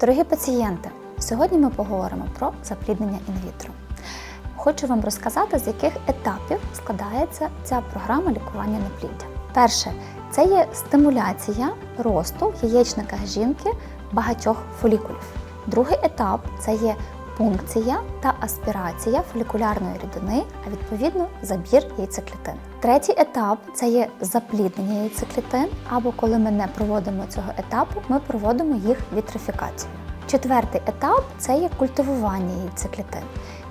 Дорогі пацієнти, сьогодні ми поговоримо про запліднення інвітро. Хочу вам розказати, з яких етапів складається ця програма лікування непліддя. Перше це є стимуляція росту в яєчниках жінки багатьох фолікулів. Другий етап це є пункція та аспірація фолікулярної рідини, а відповідно забір яйцеклітин. Третій етап це є запліднення яйцеклітин, або коли ми не проводимо цього етапу, ми проводимо їх вітрифікацію. Четвертий етап це є культивування яйцеклітин.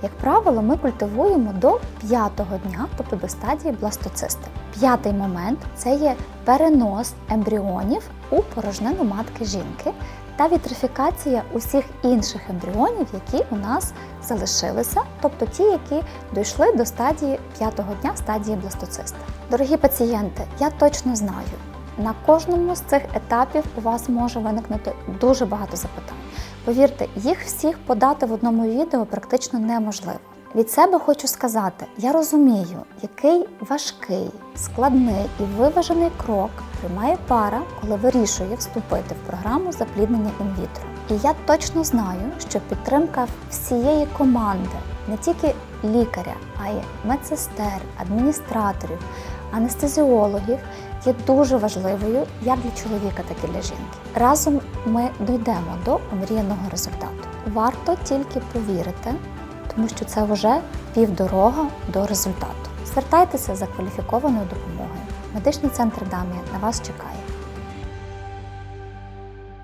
Як правило, ми культивуємо до п'ятого дня, тобто до стадії бластоцисти. П'ятий момент це є перенос ембріонів у порожнину матки жінки та вітрифікація усіх інших ембріонів, які у нас залишилися, тобто ті, які дійшли до стадії п'ятого дня, стадії бластоцисти. Дорогі пацієнти, я точно знаю, на кожному з цих етапів у вас може виникнути дуже багато запитань. Повірте, їх всіх подати в одному відео практично неможливо. Від себе хочу сказати: я розумію, який важкий, складний і виважений крок приймає пара, коли вирішує вступити в програму запліднення інвітро. І я точно знаю, що підтримка всієї команди, не тільки лікаря, а й медсестер, адміністраторів, анестезіологів є дуже важливою як для чоловіка, так і для жінки. Разом ми дійдемо до омріяного результату. Варто тільки повірити, тому що це вже півдорога до результату. Звертайтеся за кваліфікованою допомогою. Медичний центр Дамія на вас чекає.